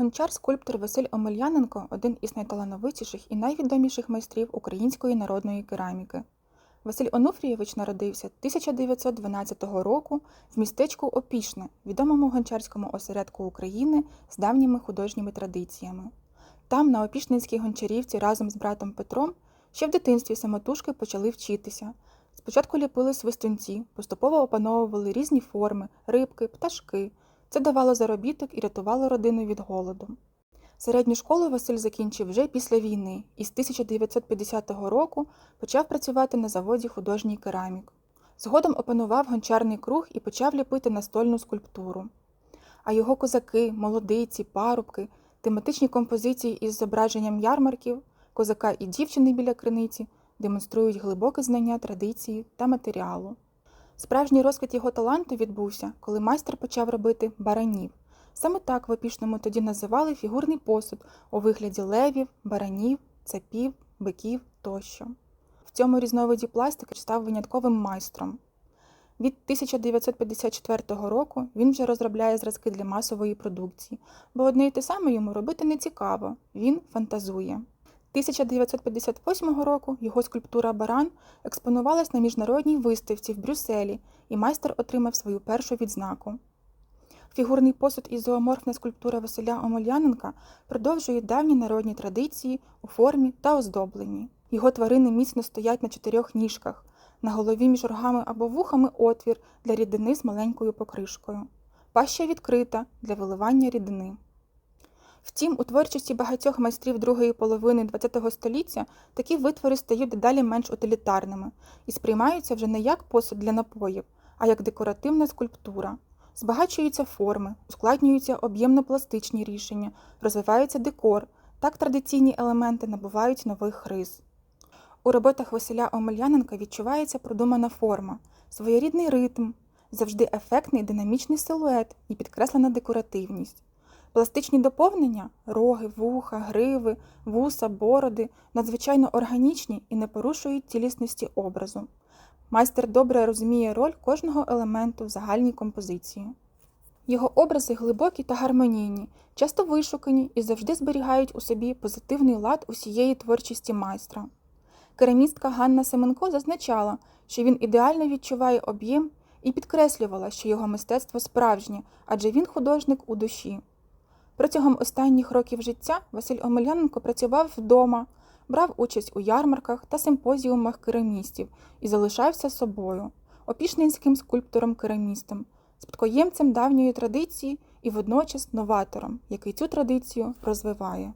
Гончар-скульптор Василь Омельяненко один із найталановитіших і найвідоміших майстрів української народної кераміки. Василь Онуфрійович народився 1912 року в містечку Опішне, відомому гончарському осередку України з давніми художніми традиціями. Там, на Опішненській гончарівці, разом з братом Петром, ще в дитинстві самотужки почали вчитися. Спочатку ліпили свистунці, поступово опановували різні форми, рибки, пташки. Це давало заробіток і рятувало родину від голоду. Середню школу Василь закінчив вже після війни і з 1950 року почав працювати на заводі художній керамік. Згодом опанував гончарний круг і почав ліпити настольну скульптуру. А його козаки, молодиці, парубки, тематичні композиції із зображенням ярмарків, козака і дівчини біля криниці демонструють глибоке знання традиції та матеріалу. Справжній розквіт його таланту відбувся, коли майстер почав робити баранів. Саме так в опішному тоді називали фігурний посуд у вигляді левів, баранів, цапів, биків тощо. В цьому різновиді пластики став винятковим майстром. Від 1954 року він вже розробляє зразки для масової продукції, бо одне й те саме йому робити не цікаво, він фантазує. 1958 року його скульптура Баран експонувалась на міжнародній виставці в Брюсселі, і майстер отримав свою першу відзнаку. Фігурний посуд і зооморфна скульптура Василя Омельяненка продовжують давні народні традиції у формі та оздобленні. Його тварини міцно стоять на чотирьох ніжках, на голові між рогами або вухами отвір для рідини з маленькою покришкою. Паща відкрита для виливання рідини. Втім, у творчості багатьох майстрів другої половини ХХ століття такі витвори стають дедалі менш утилітарними і сприймаються вже не як посуд для напоїв, а як декоративна скульптура. Збагачуються форми, ускладнюються об'ємно-пластичні рішення, розвивається декор, так традиційні елементи набувають нових рис. У роботах Василя Омельяненка відчувається продумана форма, своєрідний ритм, завжди ефектний динамічний силует і підкреслена декоративність. Пластичні доповнення роги, вуха, гриви, вуса, бороди надзвичайно органічні і не порушують цілісності образу. Майстер добре розуміє роль кожного елементу в загальній композиції. Його образи глибокі та гармонійні, часто вишукані і завжди зберігають у собі позитивний лад усієї творчості майстра. Керамістка Ганна Семенко зазначала, що він ідеально відчуває об'єм і підкреслювала, що його мистецтво справжнє, адже він художник у душі. Протягом останніх років життя Василь Омеляненко працював вдома, брав участь у ярмарках та симпозіумах керамістів і залишався собою, опішнинським скульптором-керамістом, спадкоємцем давньої традиції і водночас новатором, який цю традицію розвиває.